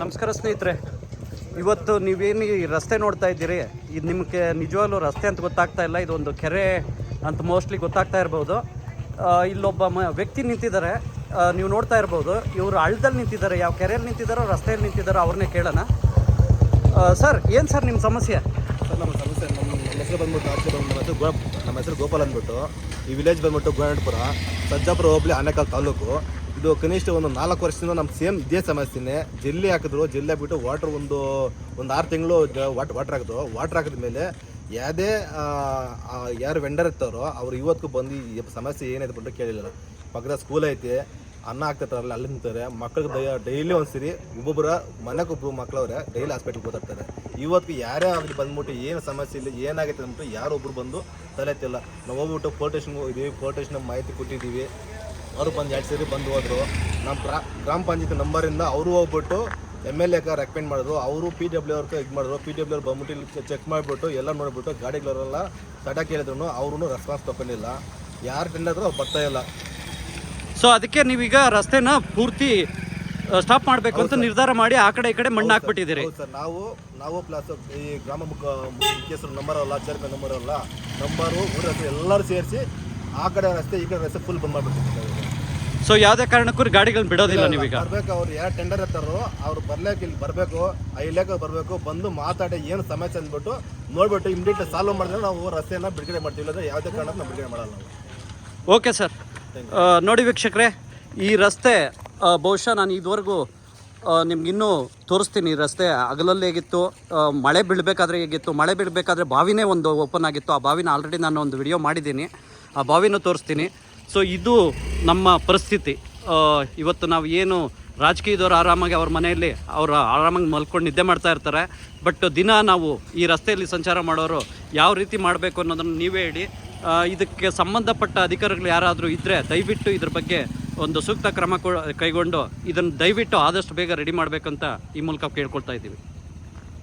ನಮಸ್ಕಾರ ಸ್ನೇಹಿತರೆ. ಇವತ್ತು ನೀವೇನು ಈ ರಸ್ತೆ ನೋಡ್ತಾ ಇದ್ದೀರಿ? ಇದು ನಿಮಗೆ ನಿಜವಾಗ್ಲೂ ರಸ್ತೆ ಅಂತ ಗೊತ್ತಾಗ್ತಾ ಇಲ್ಲ. ಇದೊಂದು ಕೆರೆ ಅಂತ ಮೋಸ್ಟ್ಲಿ ಗೊತ್ತಾಗ್ತಾ ಇರ್ಬೋದು. ಇಲ್ಲೊಬ್ಬ ಮ, ವ್ಯಕ್ತಿ ನಿಂತಿದ್ದಾರೆ. ನೀವು ನೋಡ್ತಾ ಇರ್ಬೋದು. ಇವರು ಹಳ್ಳದಲ್ಲಿ ನಿಂತಿದ್ದಾರೆ. ಯಾವ ಕೆರೆಯಲ್ಲಿ ನಿಂತಿದ್ದಾರೋ, ರಸ್ತೆಯಲ್ಲಿ ನಿಂತಿದ್ದಾರೋ ಅವ್ರನ್ನೇ ಕೇಳೋಣ. ಸರ್, ಏನು ಸರ್ ನಿಮ್ಮ ಸಮಸ್ಯೆ? ನಮ್ಮ ಸಮಸ್ಯೆ ನಮ್ಮ ಹೆಸರು ಬಂದ್ಬಿಟ್ಟು ಆಚೆ ಬಂದ್ಬಿಟ್ಟು ನಮ್ಮ ಹೆಸರು ಗೋ ನಮ್ಮ ಹೆಸರು ಗೋಪಾಲ್ ಅಂದ್ಬಿಟ್ಟು. ಈ ವಿಲೇಜ್ ಬಂದ್ಬಿಟ್ಟು ಗೋರಣಪುರ ಸಜ್ಜಾಪುರ ಹೋಬಳಿ ಆನೇಕಲ್ ತಾಲೂಕು. ಇದು ಕನಿಷ್ಠ ಒಂದು ನಾಲ್ಕು ವರ್ಷದಿಂದ ನಮ್ಮ ಸೇಮ್ ಇದೇ ಸಮಸ್ಯೆನೇ. ಜಲ್ಲಿ ಹಾಕಿದ್ರು, ಜಲ್ಲಿ ಹಾಕ್ಬಿಟ್ಟು ವಾಟ್ರ್ ಒಂದು ಒಂದು ಆರು ತಿಂಗಳು ವಾಟ್ ವಾಟ್ರ್ ಹಾಕಿದ್ರು. ವಾಟ್ರ್ ಹಾಕಿದ ಮೇಲೆ ಯಾವುದೇ ಯಾರು ವೆಂಡರ್ ಇರ್ತಾರೋ ಅವ್ರು ಇವತ್ತಿಗೂ ಬಂದು ಈ ಸಮಸ್ಯೆ ಏನಾಯ್ತು ಬಂದು ಕೇಳಿಲ್ಲ. ಪಕ್ಕದ ಸ್ಕೂಲ್ ಐತಿ, ಅನ್ನ ಹಾಕ್ತಿರ್ತಾರಲ್ಲ ಅಲ್ಲಿ ನಿಂತಾರೆ ಮಕ್ಕಳಿಗೆ ದಯ ಡೈಲಿ ಒಂದ್ಸರಿ ಒಬ್ಬೊಬ್ಬರ ಮನೆಗೊಬ್ಬರು ಮಕ್ಕಳವ್ರೆ ಡೈಲಿ ಹಾಸ್ಪಿಟ್ಲ್ಗೆ ಗೊತ್ತಾಗ್ತಾರೆ ಇವತ್ತು ಯಾರೇ ಆಗಲಿ ಬಂದ್ಬಿಟ್ಟು ಏನು ಸಮಸ್ಯೆ ಇಲ್ಲ, ಏನಾಗೈತೆ ಅಂದ್ಬಿಟ್ಟು ಯಾರೊಬ್ಬರು ಬಂದು ತಲೆ ಎತ್ತಿಲ್ಲ. ನಾವು ಹೋಗ್ಬಿಟ್ಟು ಪೋಲ್ ಸ್ಟೇಷನ್ಗೆ ಹೋಗಿದ್ದೀವಿ ಪೋಲ್ ಸ್ಟೇಷನ್ ಮಾಹಿತಿ ಕೊಟ್ಟಿದ್ದೀವಿ. ಅವರು ಬಂದು ಎರಡು ಸೇರಿ ಬಂದು ಹೋದರು. ನಮ್ಮ ಗ್ರಾ ಗ್ರಾಮ ಪಂಚಾಯತ್ ನಂಬರಿಂದ ಅವರು ಹೋಗ್ಬಿಟ್ಟು ಎಂ ಎಲ್ ಎಗೆ ರೆಕಮೆಂಡ್ ಮಾಡಿದ್ರು. ಅವರು ಪಿ ಡಬ್ಲ್ಯೂ ಅವ್ರಿಗೆ ಇದು ಮಾಡಿದ್ರು. ಪಿ ಡಬ್ಲ್ಯೂ ಅವ್ರು ಬಂದ್ಬಿಟ್ಟು ಚೆಕ್ ಮಾಡಿಬಿಟ್ಟು ಎಲ್ಲ ನೋಡಿಬಿಟ್ಟು ಗಾಡಿಗಳವರೆಲ್ಲ ತಡ ಕೇಳಿದ್ರು. ಅವ್ರೂ ರೆಸ್ಪಾನ್ಸ್ ತಗೊಂಡಿಲ್ಲ ಯಾರು ಟೆಂಡರ್ ಅವ್ರು ಬರ್ತಾ ಇಲ್ಲ. ಸೊ ಅದಕ್ಕೆ ನೀವೀಗ ರಸ್ತೆನ ಪೂರ್ತಿ ಸ್ಟಾಪ್ ಮಾಡಬೇಕು ಅಂತ ನಿರ್ಧಾರ ಮಾಡಿ ಆ ಕಡೆ ಈ ಕಡೆ ಮಣ್ಣು ಹಾಕ್ಬಿಟ್ಟಿದ್ದೀರಿ. ಹೌದು ಸರ್. ನಾವು ನಾವು ಪ್ಲಸ್ ಈ ಗ್ರಾಮ ಮುಖ ಮುಖ್ಯಸ್ಥರು ನಂಬರ್ ಅಲ್ಲ ಚೇರ್ಮನ್ ನಂಬರ್ ಅಲ್ಲ ನಂಬರು ಊರ ಎಲ್ಲರೂ ಸೇರಿಸಿ ಆ ಕಡೆ ರಸ್ತೆ ಈ ಕಡೆ ರಸ್ತೆ ಫುಲ್ ಬಂದ್ ಮಾಡ್ಬಿಟ್ಟಿದ್ದೀವಿ ಸೊ ಯಾವುದೇ ಕಾರಣಕ್ಕೂ ಗಾಡಿಗಳನ್ನ ಬಿಡೋದಿಲ್ಲ ನೀವೀಗ. ಬರ್ಬೇಕು ಅವ್ರು ಯಾರು ಟೆಂಡರ್ ಇರ್ತಾರೋ ಅವ್ರು ಬರ್ಲಿಕ್ಕೆ ಇಲ್ಲಿ ಬರಬೇಕು ಆ ಇಲಾಖೆ ಬರಬೇಕು ಬಂದು ಮಾತಾಡಿ ಏನು ಸಮಸ್ಯೆ ಅಂದ್ಬಿಟ್ಟು ನೋಡ್ಬಿಟ್ಟು ಇಮಿಡಿಯೇಟ್ ಸಾಲ್ವ್ ಮಾಡಿದ್ರೆ ನಾವು ರಸ್ತೆಯನ್ನ ಬಿಡುಗಡೆ ಮಾಡ್ತೀವಿ ಇಲ್ಲಾಂದ್ರೆ ಯಾವುದೇ ಕಾರಣಕ್ಕೂ ನಾವು ಬಿಡುಗಡೆ ಮಾಡಲ್ಲ ಓಕೆ ಸರ್ ನೋಡಿ ವೀಕ್ಷಕರೇ ಈ ರಸ್ತೆ ಬಹುಶಃ ನಾನು ಇದುವರೆಗೂ ನಿಮ್ಗಿನ್ನೂ ತೋರಿಸ್ತೀನಿ ಈ ರಸ್ತೆ ಹಗಲಲ್ಲಿ ಹೇಗಿತ್ತು ಮಳೆ ಬೀಳಬೇಕಾದ್ರೆ ಹೇಗಿತ್ತು ಮಳೆ ಬೀಳಬೇಕಾದ್ರೆ ಬಾವಿನೇ ಒಂದು ಓಪನ್ ಆಗಿತ್ತು ಆ ಬಾವಿನ ಆಲ್ರೆಡಿ ನಾನು ಒಂದು ವಿಡಿಯೋ ಮಾಡಿದ್ದೀನಿ ಆ ಬಾವಿನೂ ತೋರಿಸ್ತೀನಿ. ಸೊ ಇದು ನಮ್ಮ ಪರಿಸ್ಥಿತಿ. ಇವತ್ತು ನಾವು ಏನು ರಾಜಕೀಯದವ್ರು ಆರಾಮಾಗಿ ಅವ್ರ ಮನೆಯಲ್ಲಿ ಅವರು ಆರಾಮಾಗಿ ಮಲ್ಕೊಂಡು ನಿದ್ದೆ ಮಾಡ್ತಾ ಇರ್ತಾರೆ. ಬಟ್ ದಿನ ನಾವು ಈ ರಸ್ತೆಯಲ್ಲಿ ಸಂಚಾರ ಮಾಡೋರು ಯಾವ ರೀತಿ ಮಾಡಬೇಕು ಅನ್ನೋದನ್ನು ನೀವೇ ಹೇಳಿ. ಇದಕ್ಕೆ ಸಂಬಂಧಪಟ್ಟ ಅಧಿಕಾರಿಗಳು ಯಾರಾದರೂ ಇದ್ದರೆ ದಯವಿಟ್ಟು ಇದ್ರ ಬಗ್ಗೆ ಒಂದು ಸೂಕ್ತ ಕ್ರಮ ಕೈಗೊಂಡು ಇದನ್ನು ದಯವಿಟ್ಟು ಆದಷ್ಟು ಬೇಗ ರೆಡಿ ಮಾಡಬೇಕಂತ ಈ ಮೂಲಕ ಕೇಳ್ಕೊಳ್ತಾ ಇದ್ದೀವಿ.